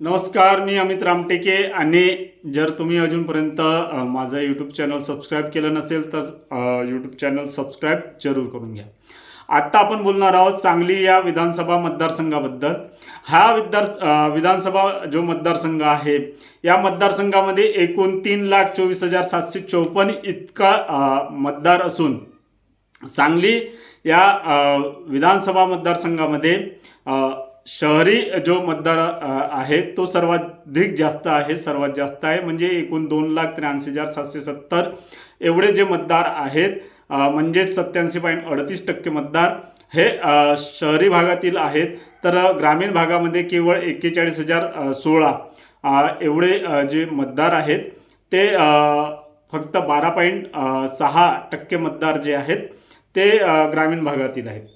नमस्कार मी अमित रामटेके आणि जर तुम्ही अजूनपर्यंत माझं यूट्यूब चॅनल सबस्क्राईब केलं नसेल तर यूट्यूब चॅनल सबस्क्राईब जरूर करून घ्या. आत्ता आपण बोलणार आहोत सांगली या विधानसभा मतदारसंघाबद्दल. हा विद्यार विधानसभा जो मतदारसंघ आहे या मतदारसंघामध्ये एकूण तीन लाख चोवीस हजार सातशे चौपन्न इतका मतदार असून सांगली या विधानसभा मतदारसंघामध्ये शहरी जो मतदार आहे तो सर्वाधिक जास्त आहे सर्वात जास्त आहे. म्हणजे एकूण दोन लाख त्र्याऐंशी हजार सातशे सत्तर एवढे जे मतदार आहेत म्हणजेच सत्याऐंशी पॉईंट अडतीस टक्के मतदार हे शहरी भागातील आहेत. तर ग्रामीण भागामध्ये केवळ एक्केचाळीस हजार सोळा एवढे जे मतदार आहेत ते फक्त बारा पॉईंट सहा टक्के मतदार जे आहेत ते ग्रामीण भागातील आहेत.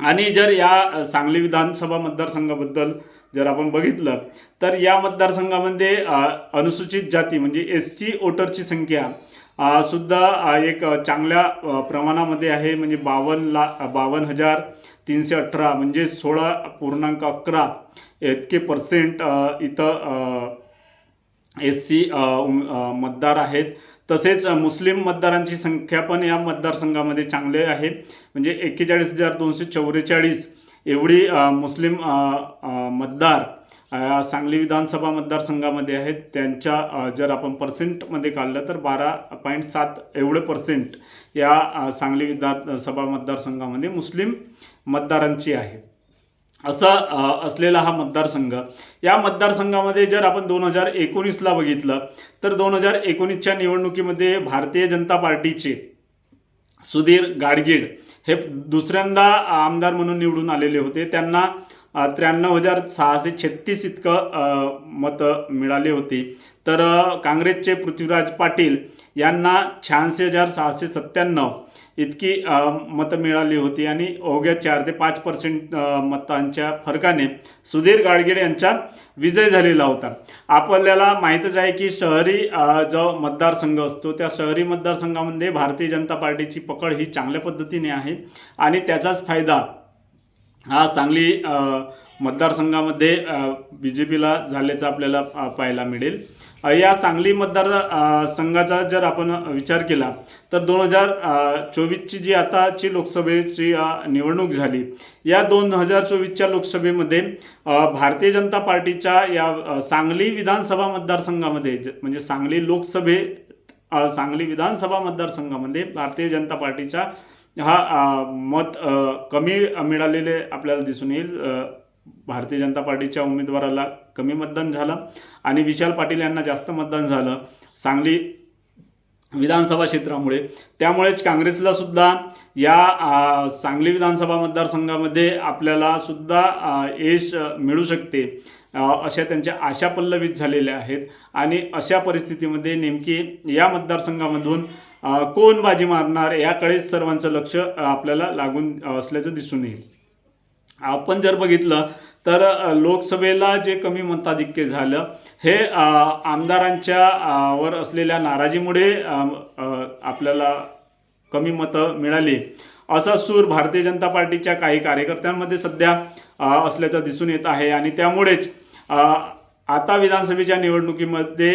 आणि जर या सांगली विधानसभा मतदारसंघाबद्दल जर आपण बघितलं तर या मतदारसंघामध्ये अनुसूचित जाती म्हणजे एस सी वोटरची संख्या सुद्धा एक चांगल्या प्रमाणामध्ये आहे. म्हणजे बावन्न ला बावन्न हजार तीनशे अठरा म्हणजे सोळा पूर्णांक अकरा इतके पर्सेंट इथं एस सी मतदार आहेत. तसेच मुस्लिम मतदारांची संख्या पण या मतदारसंघामध्ये चांगले आहे. म्हणजे एक्केचाळीस हजार दोनशे चौवेचाळीस एवढी मुस्लिम मतदार सांगली विधानसभा मतदारसंघामध्ये आहेत. त्यांच्या जर आपण पर्सेंटमध्ये काढलं तर बारा पॉईंट सात एवढे पर्सेंट या सांगली विधानसभा मतदारसंघामध्ये मुस्लिम मतदारांची आहे. असा असलेला हा मतदारसंघ. या मतदारसंघामध्ये जर आपण दोन हजार एकोणीसला बघितलं तर दोन हजार एकोणीसच्या निवडणुकीमध्ये भारतीय जनता पार्टीचे सुधीर गाडगीळ हे दुसऱ्यांदा आमदार म्हणून निवडून आलेले होते. त्यांना त्र्याण्णव हजार सहाशे छत्तीस इतकं मतं मिळाली होती. तर काँग्रेसचे पृथ्वीराज पाटील यांना शहाऐंशी हजार सहाशे सत्त्याण्णव इतकी मतं मिळाली होती आणि अवघ्या चार ते पाच पर्सेंट मतांच्या फरकाने सुधीर गाडगीळ यांचा विजय झालेला होता. आपल्याला माहीतच आहे की शहरी जो मतदारसंघ असतो त्या शहरी मतदारसंघामध्ये भारतीय जनता पार्टीची पकड ही चांगल्या पद्धतीने आहे आणि त्याचाच फायदा हा सांगली मतदारसंघामध्ये बी जे पीला झाल्याचं आपल्याला पाहायला मिळेल. या सांगली मतदार संघाचा जर आपण विचार केला तर दोन हजार चोवीसची जी आताची लोकसभेची निवडणूक झाली या दोन हजार चोवीसच्या लोकसभेमध्ये भारतीय जनता पार्टीच्या या सांगली विधानसभा मतदारसंघामध्ये म्हणजे सांगली लोकसभे सांगली विधानसभा मतदारसंघामध्ये भारतीय जनता पार्टीच्या हा मत कमी मिळालेले आपल्याला दिसून येईल. भारतीय जनता पार्टीच्या उमेदवाराला कमी मतदान झालं आणि विशाल पाटील यांना जास्त मतदान झालं सांगली विधानसभा क्षेत्रामुळे. त्यामुळेच काँग्रेसला सुद्धा या सांगली विधानसभा मतदारसंघामध्ये आपल्याला सुद्धा यश मिळू शकते अशा त्यांच्या आशा पल्लवित झालेल्या आहेत. आणि अशा परिस्थितीमध्ये नेमकी या मतदारसंघामधून कोण बाजी मारणार याकडेच सर्वांचं लक्ष आपल्याला लागून असल्याचं दिसून येईल. आपण जर बघितलं तर लोकसभेला जे कमी मताधिक्य झालं हे आमदारांच्या वर असलेल्या नाराजीमुळे आपल्याला कमी मतं मिळाली. असा सूर भारतीय जनता पार्टीच्या काही कार्यकर्त्यांमध्ये सध्या असल्याचं दिसून येत आहे आणि त्यामुळेच आता विधानसभेच्या निवडणुकीमध्ये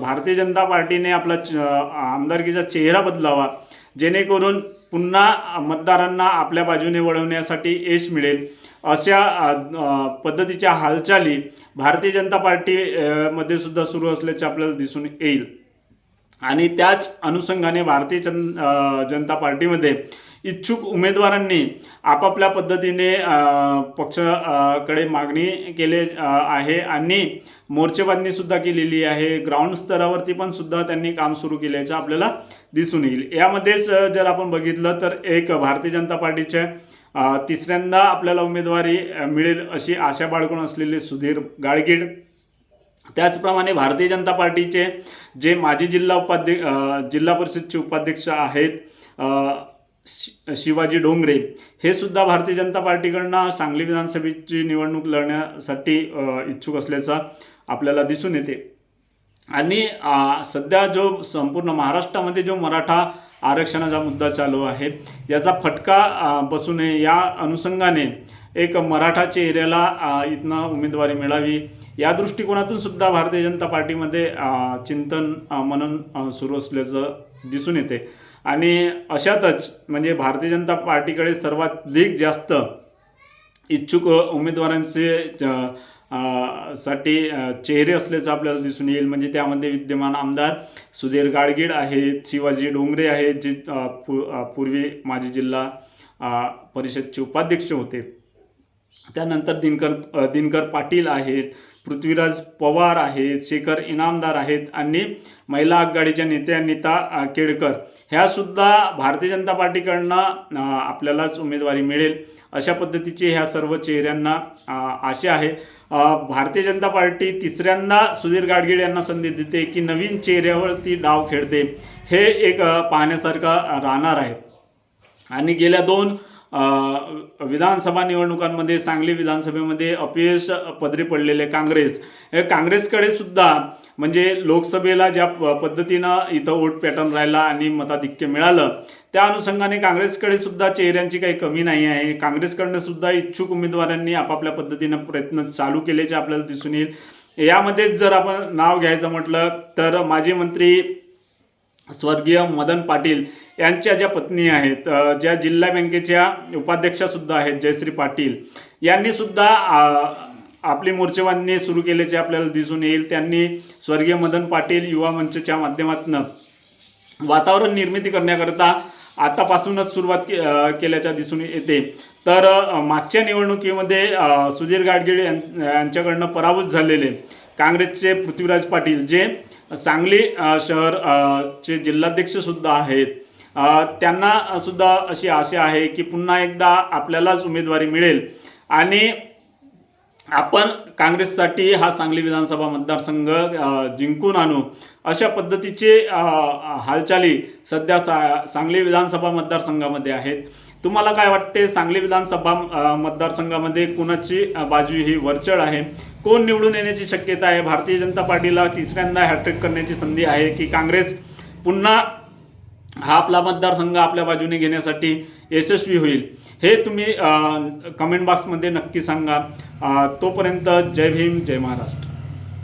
भारतीय जनता पार्टीने आपला च- आमदारकीचा चेहरा बदलावा जेणेकरून पुन्हा मतदारांना आपल्या बाजूने वळवण्यासाठी यश मिळेल. अशा पद्धतीच्या हालचाली भारतीय जनता पार्टी मध्ये सुद्धा सुरू असल्याचे आपल्याला दिसून येईल. आणि त्याच अनुषंगाने भारतीय जन जनता पार्टीमध्ये इच्छुक उमेदवारांनी आपापल्या पद्धतीने पक्षाकडे कडे मागणी केले आहे आणि मोर्चेबांधणीसुद्धा केलेली आहे. ग्राउंड स्तरावरती पण सुद्धा त्यांनी काम सुरू केल्याचं आपल्याला दिसून येईल. यामध्येच जर आपण बघितलं तर एक भारतीय जनता पार्टीचे तिसऱ्यांदा आपल्याला उमेदवारी मिळेल अशी आशा बाळगून असलेले सुधीर गाडगीळ. त्याचप्रमाणे भारतीय जनता पार्टीचे जे माजी जिल्हा उपाध्यक्ष जिल्हा परिषदचे उपाध्यक्ष आहेत शि- शिवाजी डोंगरे हे सुद्धा भारतीय जनता पार्टीकडनं सांगली विधानसभेची निवडणूक लढण्यासाठी इच्छुक असल्याचं आपल्याला दिसून येते. आणि सध्या जो संपूर्ण महाराष्ट्रामध्ये जो मराठा आरक्षणाचा मुद्दा चालू आहे याचा फटका बसू नये. या अनुषंगाने एक मराठा चेहऱ्याला इथनं उमेदवारी मिळावी. या दृष्टिकोनातून सुद्धा भारतीय जनता पार्टीमध्ये चिंतन मनन सुरू असल्याचं दिसून येते. आणि अशातच म्हणजे भारतीय जनता पार्टीकडे सर्वाधिक जास्त इच्छुक उमेदवारांचे साठी चेहरे असल्याचं आपल्याला दिसून येईल. म्हणजे त्यामध्ये विद्यमान आमदार सुधीर गाडगीळ आहेत शिवाजी डोंगरे आहेत जे पू- पूर्वी माजी जिल्हा परिषदचे उपाध्यक्ष होते. त्यानंतर दिनकर दिनकर पाटील आहेत पृथ्वीराज पवार आहेत शेखर इनामदार आहेत आणि महिला आघाडीच्या नेत्या नीता केळकर. ह्यासुद्धा भारतीय जनता पार्टीकडनं आपल्यालाच उमेदवारी मिळेल अशा पद्धतीचे ह्या सर्व चेहऱ्यांना आशा आहे. भारतीय जनता पार्टी तिसऱ्यांदा सुधीर गाडगीळ यांना संधी देते की नवीन चेहऱ्यावरती डाव खेळते हे एक पाहण्यासारखं राहणार आहे. आणि गेल्या दोन विधानसभा निवडणुकांमध्ये सांगली विधानसभेमध्ये अपयश पदरी पडलेले काँग्रेस. हे काँग्रेसकडे सुद्धा म्हणजे लोकसभेला ज्या प- पद्धतीनं इथं वोट पॅटर्न राहिला आणि मताधिक्य मिळालं त्या अनुषंगाने काँग्रेसकडे सुद्धा चेहऱ्यांची काही कमी नाही आहे. काँग्रेसकडनं सुद्धा इच्छुक उमेदवारांनी आपापल्या पद्धतीनं प्रयत्न चालू केल्याचे आपल्याला दिसून येईल. यामध्येच जर आपण नाव घ्यायचं म्हटलं तर माजी मंत्री स्वर्गीय मदन पाटील यांच्या ज्या पत्नी आहेत ज्या जिल्हा बँकेच्या उपाध्यक्षासुद्धा आहेत जयश्री पाटील यांनी सुद्धा आपली मोर्चेबांधणी सुरू केल्याचे आपल्याला दिसून येईल. त्यांनी स्वर्गीय मदन पाटील युवा मंचच्या माध्यमातून वातावरण निर्मिती करण्याकरता आतापासूनच सुरुवात के केल्याच्या दिसून येते. तर मागच्या निवडणुकीमध्ये सुधीर गाडगीळ यां- यांच्याकडनं पराभूत झालेले काँग्रेसचे पृथ्वीराज पाटील जे सांगली शहर चे जिल्हाध्यक्षसुद्धा आहेत. त्यांना सुद्धा अशी आशा आहे की पुन्हा एकदा आपल्यालाच उमेदवारी मिळेल. आणि आपण काँग्रेससाठी हा सांगली विधानसभा मतदारसंघ जिंकून आणू अशा पद्धतीचे हालचाली सध्या सा सांगली विधानसभा मतदारसंघामध्ये आहेत. तुम्हाला काय वाटते? सांगली विधानसभा मतदारसंघामध्ये कुणाची बाजू ही वरचढ आहे? कोण निवडून येण्याची शक्यता आहे? भारतीय जनता पार्टीला तिसऱ्यांदा हॅट्रिक करण्याची संधी आहे की काँग्रेस पुन्हा हा आपला मतदारसंघ आपल्या बाजूने घेण्यासाठी यशस्वी होईल. हे तुम्ही कमेंट बॉक्समध्ये नक्की सांगा. तोपर्यंत जय भीम जय महाराष्ट्र.